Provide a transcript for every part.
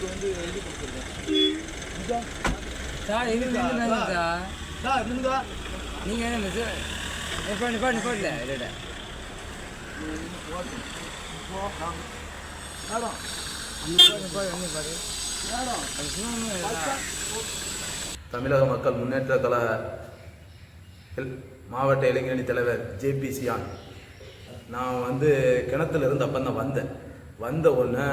வீட்டுக்கு வந்து எழுதி கொடுத்துருக்கேன். நீங்கள் என்ன மிஸ்? இல்ல. தமிழக மக்கள் முன்னேற்ற கழக மாவட்ட இளைஞரணி தலைவர் ஜேபி சியான். நான் வந்து கிணத்துல இருந்து அப்போ தான் வந்தேன். வந்த உடனே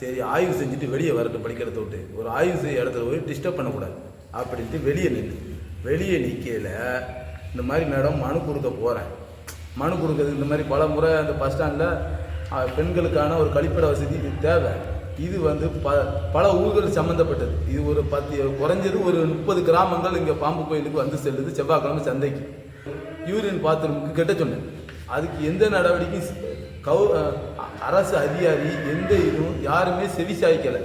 சரி ஆய்வு செஞ்சுட்டு வெளியே வரட்டும் படிக்கிறத விட்டு. ஒரு ஆய்வு செய்ய இடத்துல போய் டிஸ்டர்ப் பண்ணக்கூடாது. அப்படின்ட்டு வெளியே நின்று வெளியே நிற்கையில் இந்த மாதிரி மேடம் மனு கொடுக்க போகிறேன் மனு கொடுக்கறது இந்த மாதிரி பல முறை அந்த பஸ் ஸ்டாண்டில் பெண்களுக்கான ஒரு கழிப்பிட வசதி இது தேவை. இது வந்து ப பல ஊர்கள் சம்மந்தப்பட்டது இது ஒரு பத்து குறைஞ்சது ஒரு முப்பது கிராமங்கள் இங்கே பாம்பு கோயிலுக்கு வந்து செல்லுது செவ்வாய்க்கிழமை சந்தைக்கு. யூரின் பாத்ரூமுக்கு கெட்ட சொன்னேன். அதுக்கு எந்த நடவடிக்கையும் கவு அரசு அதிகாரி எந்த இதுவும் யாருமே செவி சாய்க்கலை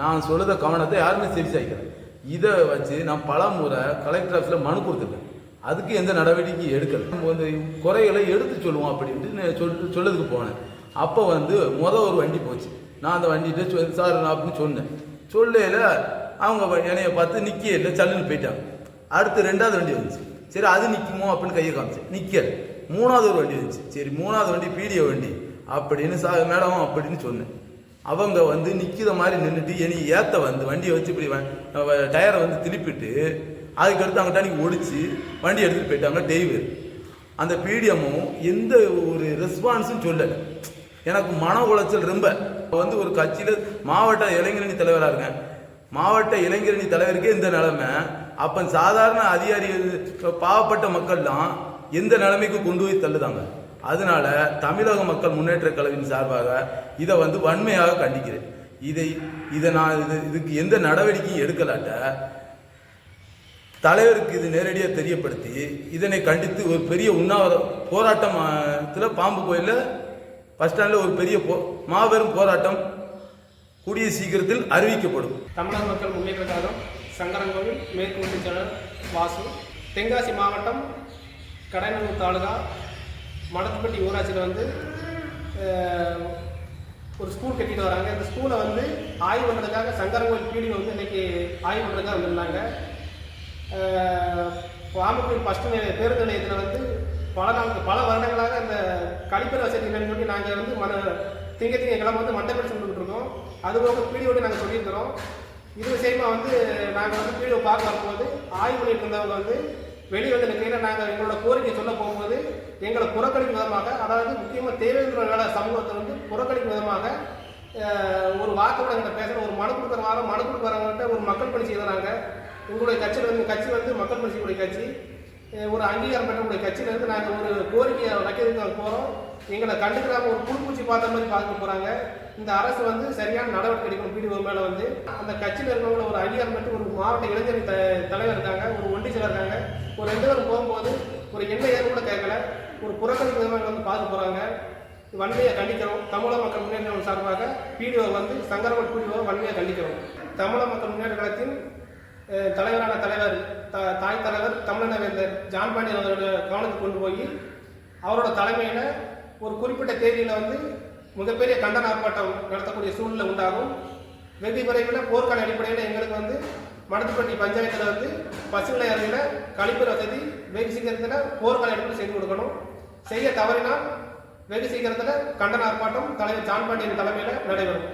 நான் சொல்லுத கவனத்தை யாருமே செவி சாய்க்கலை இதை வச்சு நான் பல முறை கலெக்டர் ஆஃபீஸில் மனு கொடுத்துருக்கேன் அதுக்கு எந்த நடவடிக்கையும் எடுக்கலை. நம்ம வந்து குறைகளை எடுத்து சொல்லுவோம் அப்படின்ட்டு நான் சொல் சொல்லதுக்கு போனேன். அப்போ வந்து மொதல் ஒரு வண்டி போச்சு. நான் அந்த வண்டிகிட்ட சார் நான் அப்படின்னு சொன்னேன். சொல்லையில் அவங்க என்னைய பார்த்து நிற்க இல்லை சல்லுன்னு போயிட்டாங்க. அடுத்து ரெண்டாவது வண்டி வந்துச்சு. சரி அது நிற்குமோ அப்படின்னு கையை காமிச்சு நிற்கல மூணாவது ஒரு வண்டி வந்துச்சு. சரி மூணாவது வண்டி பீடிய வண்டி. அப்படின்னு சா மேடம் அப்படின்னு சொன்னேன். அவங்க வந்து நிற்கிற மாதிரி நின்றுட்டு என்னை ஏற்ற வந்து வண்டியை வச்சு இப்படி டயரை வந்து திருப்பிட்டு அதுக்கடுத்து அவங்க அன்னைக்கு ஒடிச்சு வண்டி எடுத்துட்டு போயிட்டாங்க டெய்வர் அந்த பிடிஎம்மும் எந்த ஒரு ரெஸ்பான்ஸும் சொல்லலை. எனக்கு மன உளைச்சல் ரொம்ப. வந்து ஒரு கட்சியில் மாவட்ட இளைஞரணி தலைவராக இருக்கேன். மாவட்ட இளைஞரணி தலைவருக்கே இந்த நிலைமை. அப்போ சாதாரண அதிகாரி பாவப்பட்ட மக்கள்லாம் எந்த நிலைமைக்கு கொண்டு போய் தள்ளுதாங்க. அதனால தமிழக மக்கள் முன்னேற்ற கழகின் சார்பாக இதை வந்து வன்மையாக கண்டிக்கிறேன். இதை இதை நான் இது இதுக்கு எந்த நடவடிக்கையும் எடுக்கலாட்ட தலைவருக்கு இது நேரடியாக தெரியப்படுத்தி இதனை கண்டித்து ஒரு பெரிய உண்ணாவிர போராட்டத்தில் பாம்பு கோயிலில் பஸ் ஸ்டாண்டில் ஒரு பெரிய போ மாபெரும் போராட்டம் கூடிய சீக்கிரத்தில் அறிவிக்கப்படும். தமிழக மக்கள் முன்னேற்ற கழகம் சங்கரங்கோவில் மேற்கு செயலர் வாசு தென்காசி மாவட்டம் கடைநல்லூர் தாலுகா மடத்துப்பட்டி ஊராட்சியில் வந்து ஒரு ஸ்கூல் கட்டிட்டு வராங்க. இந்த ஸ்கூலை வந்து ஆய்வு பண்ணுறதுக்காக சங்கரங்கோயில் பீடிஓ வந்து இன்னைக்கு ஆய்வு பண்ணுறதுக்காக வந்திருந்தாங்க. ராமக்கோயில் ஃபஸ்ட்டு பேருந்து நிலையத்தில் வந்து பல நாள் பல வருடங்களாக அந்த கழிப்பறை வசதி இல்லைன்னு சொல்லி நாங்கள் வந்து மன திங்க திங்க கிழமை வந்து மண்டபம் சொல்லிட்டு இருக்கோம். அதுபோக பீடியோடு நாங்கள் சொல்லியிருக்கிறோம். இது விஷயமா வந்து நாங்கள் வந்து பீடியோ பார்க்க வரும்போது ஆய்வு பண்ணிட்டு இருந்தவங்க வந்து வெளியே வந்து நிற்கையில் நாங்கள் எங்களோட கோரிக்கை எங்களை புறக்கணிக்கும் விதமாக அதாவது முக்கியமாக தேவேந்திர வேலை சமூகத்தை வந்து புறக்கணிக்கும் விதமாக ஒரு வாக்கோட எங்களை பேசுகிற ஒரு மனு கொடுக்குற வாரம் மனு கொடுக்குறவங்கள்ட்ட ஒரு மக்கள் பணி செய்கிறாங்க உங்களுடைய கட்சியில் வந்து கட்சி வந்து மக்கள் பணி செய்யக்கூடிய கட்சி. ஒரு அங்கீகாரம் பெற்றக்கூடிய கட்சியிலேருந்து நாங்கள் ஒரு கோரிக்கையை வைக்கிறதுக்கு நாங்கள் போகிறோம் எங்களை கண்டுக்கிறாங்க ஒரு புழுப்பூச்சி பார்த்த மாதிரி பார்க்க போகிறாங்க இந்த அரசு வந்து சரியான நடவடிக்கை எடுக்கணும். பிடிஓ மேலே வந்து அந்த கட்சியில் இருக்கிறவங்கள ஒரு அங்கீகாரம் பெற்று ஒரு மாவட்ட இளைஞர் த தலைவர் இருக்காங்க. ஒரு ஒன்றிய இருக்காங்க. ஒரு ரெண்டு பேரும் போகும்போது ஒரு எண்ணெய் ஏது கூட கேட்கல. ஒரு புறக்கணிப்பு விதமாக வந்து பார்க்க போகிறாங்க வன்மையை கண்டிக்கிறோம். தமிழக மக்கள் முன்னேற்ற சார்பாக பிடிஓ வந்து சங்கரவன் பிடிஓ வன்மையை கண்டிக்கிறோம். தமிழக மக்கள் முன்னேற்ற கழகத்தின் தலைவரான தலைவர் த- தாய் தலைவர் தமிழனவேந்தர் ஜான் பாண்டியன் அவரோட கவனத்துக்கு கொண்டு போய் அவரோட தலைமையில் ஒரு குறிப்பிட்ட தேதியில் வந்து மிகப்பெரிய கண்டன ஆர்ப்பாட்டம் நடத்தக்கூடிய சூழ்நிலை உண்டாகும். வெகு விரைவில் போர்க்கால அடிப்படையில் எங்களுக்கு வந்து மடத்துப்பட்டி பஞ்சாயத்தில் வந்து பசுநிலை அறையில் கழிப்பறை வசதி வெகு சீக்கிரத்தில் போர்க்கால அடிப்படையில் செய்து கொடுக்கணும். செய்ய தவறினால் வெகு சீக்கிரத்தில் கண்டன ஆர்ப்பாட்டம் தலைவர் ஜான் பாண்டியன் தலைமையில் நடைபெறும்.